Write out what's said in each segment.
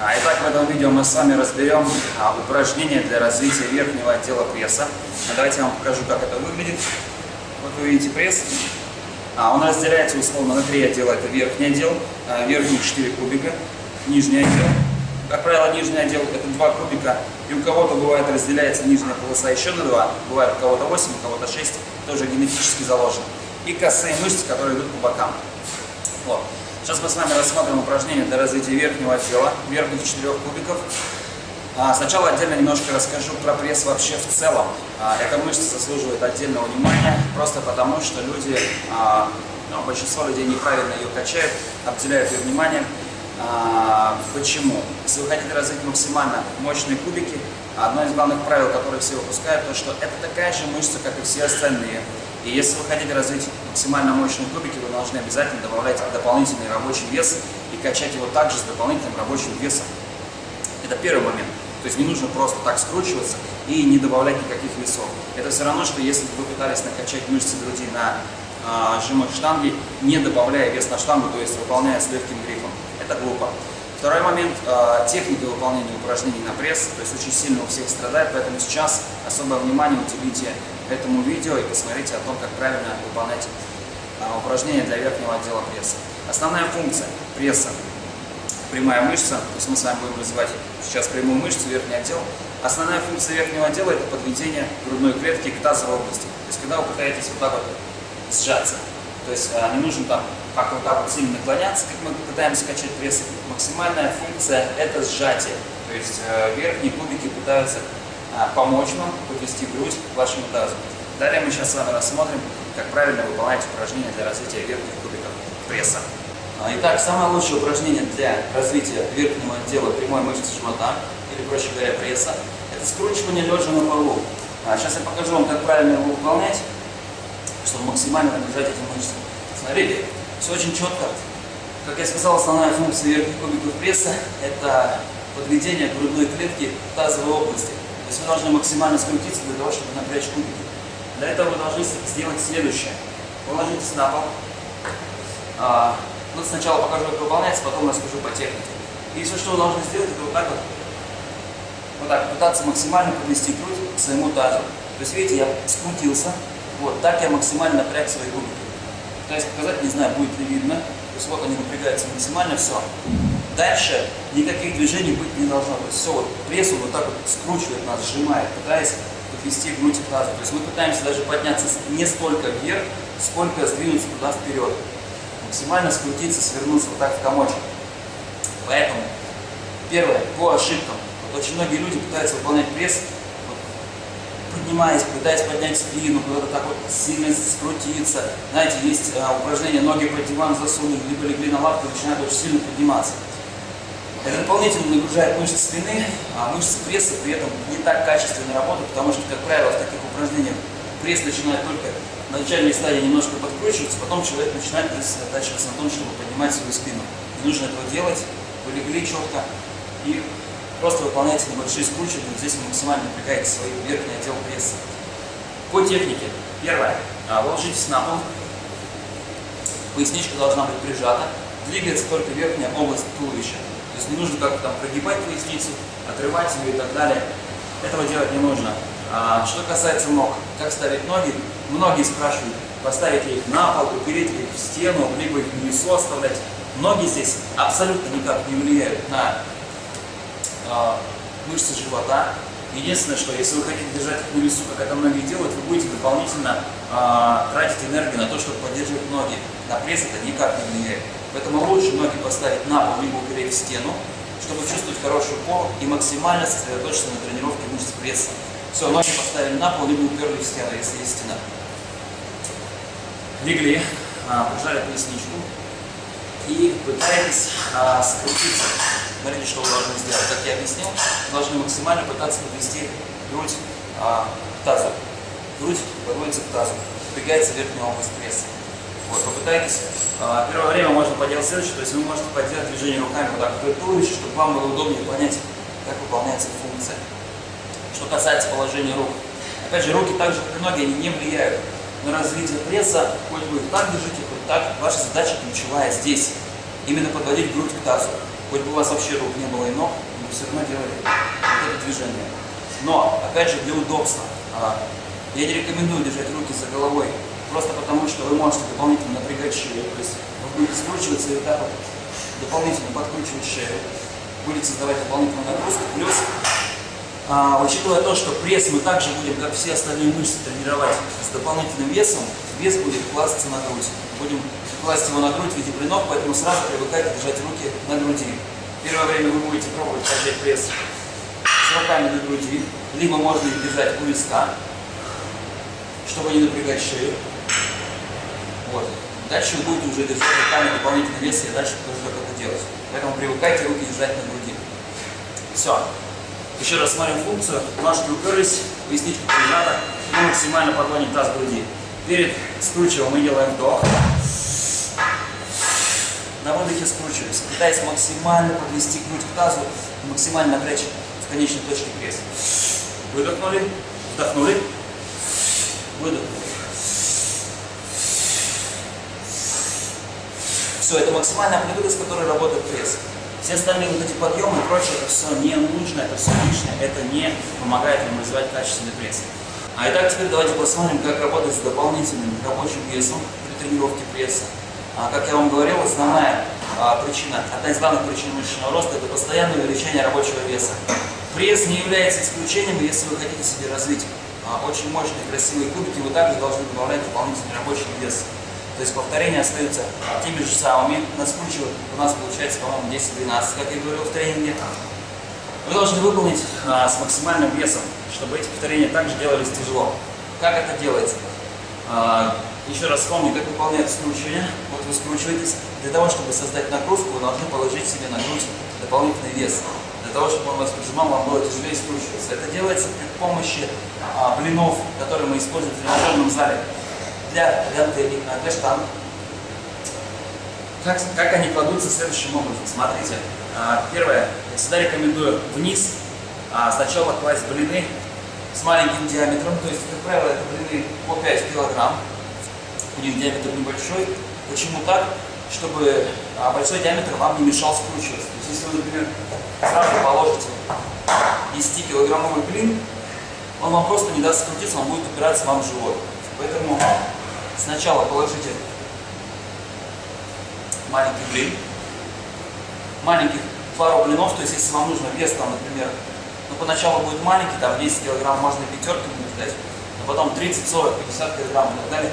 А, Итак, в этом видео мы с вами разберем а, упражнения для развития верхнего отдела пресса. А Давайте я вам покажу, как это выглядит. Вот вы видите пресс. Он разделяется условно на три отдела. Это верхний отдел, верхний 4 кубика, нижний отдел. Как правило, нижний отдел это 2 кубика, и у кого-то бывает разделяется нижняя полоса еще на 2, бывает у кого-то 8, у кого-то 6, тоже генетически заложено. И косые мышцы, которые идут по бокам. Вот. Сейчас мы с вами рассмотрим упражнение для развития верхнего отдела, верхних четырех кубиков. А, Сначала отдельно немножко расскажу про пресс вообще в целом. А, Эта мышца заслуживает отдельного внимания, просто потому что люди, а, ну, большинство людей неправильно ее качают, обделяют ее вниманием. А, Почему? Если вы хотите развить максимально мощные кубики, одно из главных правил, которые все выпускают, то что это такая же мышца, как и все остальные. И если вы хотите развить максимально мощные кубики, вы должны обязательно добавлять дополнительный рабочий вес и качать его также с дополнительным рабочим весом. Это первый момент. То есть не нужно просто так скручиваться и не добавлять никаких весов. Это все равно, что если бы вы пытались накачать мышцы груди на э, жимах штанги, не добавляя вес на штангу, то есть выполняя с легким грифом. Это глупо. Второй момент э, техника выполнения упражнений на пресс, то есть очень сильно у всех страдает, поэтому сейчас особое внимание уделите этому видео и посмотрите о том, как правильно выполнять э, упражнения для верхнего отдела пресса. Основная функция пресса прямая мышца, то есть мы с вами будем развивать сейчас прямую мышцу, верхний отдел. Основная функция верхнего отдела это подведение грудной клетки к тазовой области. То есть когда вы пытаетесь вот так вот сжаться, то есть а, не нужно там как вот так вот сильно наклоняться, как мы пытаемся качать пресс. Максимальная функция это сжатие. То есть э, верхние кубики пытаются а, помочь вам подвести грудь к вашему тазу. Далее мы сейчас с вами рассмотрим, как правильно выполнять упражнения для развития верхних кубиков пресса. А, Итак, самое лучшее упражнение для развития верхнего отдела прямой мышцы живота, или проще говоря пресса, это скручивание лежа на полу. А сейчас я покажу вам, как правильно его выполнять, чтобы максимально нагружать эти мышцы. Смотрите, все очень четко. Как я сказал, основная функция верхних кубиков пресса – это подведение грудной клетки к тазовой области. То есть вы должны максимально скрутиться для того, чтобы напрячь кубики. Для этого вы должны сделать следующее. Положитесь на пол. А, ну, сначала покажу, как выполняется, потом расскажу по технике. И все, что вы должны сделать, это вот так вот. Вот так, пытаться максимально подвести грудь к своему тазу. То есть, видите, я скрутился. Вот, так я максимально напряг свои губы. Пытаюсь показать, не знаю, будет ли видно. То есть, вот они напрягаются максимально, все. Дальше никаких движений быть не должно. То есть, все, вот пресс вот так вот скручивает нас, сжимает, пытаясь подвести грудь к тазу. То есть, мы пытаемся даже подняться не столько вверх, сколько сдвинуться туда вперед максимально скрутиться, свернуться вот так в комочек. Поэтому, первое, по ошибкам. Вот очень многие люди пытаются выполнять пресс, поднимаясь, пытаясь поднять спину, куда-то так вот сильно скрутиться. Знаете, есть а, упражнение, ноги под диван засунуть, либо легли на лапку начинают очень сильно подниматься. Это дополнительно нагружает мышцы спины, а мышцы пресса при этом не так качественно работают, потому что, как правило, в таких упражнениях пресс начинает только на начальной стадии немножко подкручиваться, потом человек начинает сосредотачиваться на том, чтобы поднимать свою спину. Не нужно этого делать, вы легли четко и просто выполняйте небольшие скручивания, здесь вы максимально напрягаете свой верхний отдел пресса. По технике. Первое. А, ложитесь на пол, поясничка должна быть прижата, двигается только верхняя область туловища. То есть не нужно как-то там прогибать поясницу, отрывать ее и так далее. Этого делать не нужно. А, что касается ног, как ставить ноги, многие спрашивают, поставить их на пол, упереть их в стену, либо их внизу оставлять. Ноги здесь абсолютно никак не влияют на мышцы живота. Единственное, что если вы хотите держать на весу, как это многие делают, вы будете дополнительно э, тратить энергию на то, чтобы поддерживать ноги. На пресс это никак не влияет. Поэтому лучше ноги поставить на пол, либо упереть в стену, чтобы чувствовать хорошую опору и максимально сосредоточиться на тренировке мышц пресса. Все, ноги поставили на пол, либо уперли в стену, если есть стена. Легли, а, прижали поясничку и пытаетесь а, скрутиться. Смотрите, что вы должны сделать. Как я объяснил, вы должны максимально пытаться подвести грудь а, к тазу. Грудь подводится к тазу, вбегается верхняя область пресса. Вот, попытайтесь. А, первое время можно поделать следующее, то есть вы можете поделать движение руками вот так вдоль туловища, чтобы вам было удобнее понять, как выполняется функция. Что касается положения рук. Опять же, руки так же, как и ноги, они не влияют на развитие пресса. Хоть вы так держите, хоть так. Ваша задача ключевая здесь. Именно подводить грудь к тазу. Хоть бы у вас вообще рук не было и ног, вы все равно делали вот это движение. Но, опять же, для удобства. а, Я не рекомендую держать руки за головой, просто потому что вы можете дополнительно напрягать шею. То есть вы будете скручиваться и так вот дополнительно подкручивать шею, будете создавать дополнительную нагрузку. Плюс, а, учитывая то, что пресс мы также будем, как все остальные мышцы, тренировать с дополнительным весом, вес будет класться на грудь. Будем класть его на грудь в виде блинов, поэтому сразу привыкайте держать руки на груди. Первое время вы будете пробовать качать пресс с руками на груди, либо можно их держать у виска, чтобы не напрягать шею. Вот. Дальше вы будете уже держать руками дополнительный вес, я дальше покажу, как это делать. Поэтому привыкайте руки держать на груди. Все. Еще раз смотрим функцию. Ножки уперлись, поясничку прижата, мы максимально подгоним таз груди. Перед скручиваем мы делаем вдох. На выдохе скручиваемся, пытаясь максимально подвести грудь к тазу максимально напрячь в конечной точке пресса. Выдохнули, вдохнули, выдохнули. Все, это максимальная амплитуда, с которой работает пресс. Все остальные вот эти подъемы и прочее, это все не нужно, это все лишнее, это не помогает вам развивать качественный пресс. А итак, теперь давайте посмотрим, как работать с дополнительным рабочим весом при тренировке пресса. А, как я вам говорил, основная а, причина, одна из главных причин мышечного роста – это постоянное увеличение рабочего веса. Пресс не является исключением, если вы хотите себе развить а, очень мощные, красивые кубики, вы также должны добавлять дополнительный рабочий вес. То есть повторения остаются теми же самыми. Нас скручивают, у нас получается, по-моему, 10-12, как я говорил в тренинге. Вы должны выполнить а, с максимальным весом, чтобы эти повторения также делались тяжело. Как это делается? А, еще раз вспомню, как выполняется скручивание. Вы скручиваетесь. Для того, чтобы создать нагрузку, вы должны положить себе на грудь дополнительный вес. Для того, чтобы он вас прижимал, вам было тяжелее скручиваться. Это делается при помощи а, блинов, которые мы используем в тренажерном зале для гантелей, для штанг. Как, как они кладутся следующим образом? Смотрите, а, первое, я всегда рекомендую вниз а, сначала класть блины с маленьким диаметром, то есть, как правило, это блины по 5 килограмм, у них диаметр небольшой. Почему так? Чтобы а, большой диаметр вам не мешал скручиваться. То есть, если вы, например, сразу положите 10-килограммовый блин, он вам просто не даст скрутиться, он будет упираться вам в живот. Поэтому Сначала положите маленький блин, маленьких пару блинов, то есть если вам нужно вес, там, например, ну поначалу будет маленький, там 10 килограмм можно пятерки накидать, но потом 30, 40, 50 килограмм и так далее,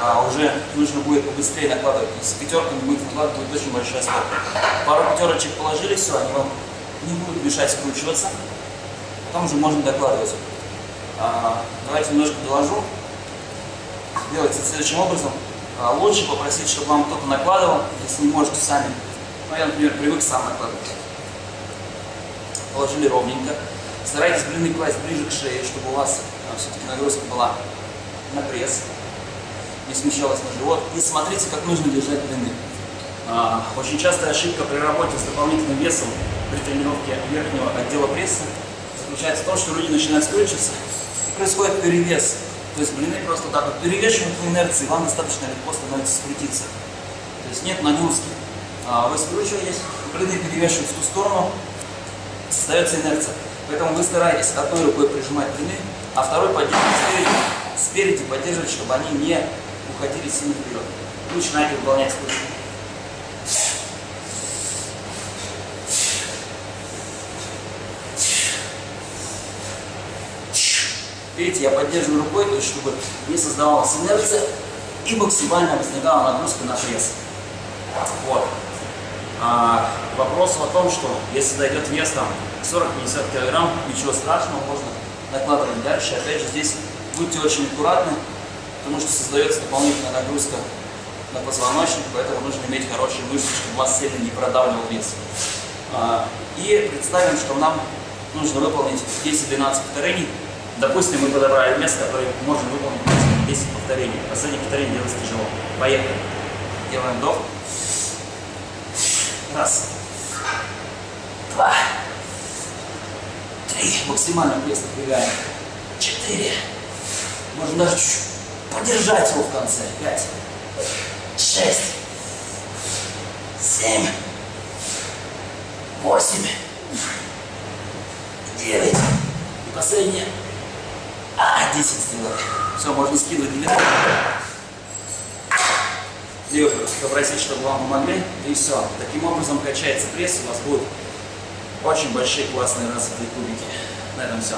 а уже нужно будет побыстрее накладывать. С пятерками будет накладывать очень большая скорость. Пару пятерочек положили, все, они вам не будут мешать скручиваться, потом уже можно докладывать. А, давайте немножко доложу делается следующим образом. А, лучше попросить, чтобы вам кто-то накладывал, если не можете сами. Ну, я, например, привык сам накладывать. Положили ровненько. Старайтесь блины класть ближе к шее, чтобы у вас а, все-таки нагрузка была на пресс, не смещалась на живот. И смотрите, как нужно держать блины. А, очень частая ошибка при работе с дополнительным весом при тренировке верхнего отдела пресса заключается в том, что люди начинают скручиваться и происходит перевес то есть блины просто так вот перевешивают по инерции, вам достаточно легко становится скрутиться. То есть нет нагрузки. А вы скручиваетесь, блины перевешивают в ту сторону, создается инерция. Поэтому вы стараетесь одной рукой прижимать блины, а второй поддерживать спереди, спереди поддерживать, чтобы они не уходили сильно вперед. И начинаете выполнять скручивание. Видите, я поддерживаю рукой, то есть чтобы не создавалась инерция и максимально возникала нагрузка на пресс. Вот. А, вопрос о том, что если дойдет вес там 40-50 килограмм, ничего страшного, можно накладывать дальше. Опять же, здесь будьте очень аккуратны, потому что создается дополнительная нагрузка на позвоночник, поэтому нужно иметь хорошие мышцы, чтобы вас сильно не продавливал вес. А, и представим, что нам нужно выполнить 10-12 повторений Допустим, мы подобрали вес, который можно выполнить 10 повторений. Последнее повторение делать тяжело. Поехали. Делаем вдох. Раз. Два. Три. Максимально пресс напрягаем. Четыре. Можно даже чуть подержать его в конце. Пять. Шесть. Семь. восемь, девять. И последнее. А, 10 сделок. Все, можно скидывать длину. Девушка, попросить, чтобы вам помогли. И все. Таким образом качается пресс, у вас будут очень большие классные развитые кубики. На этом все.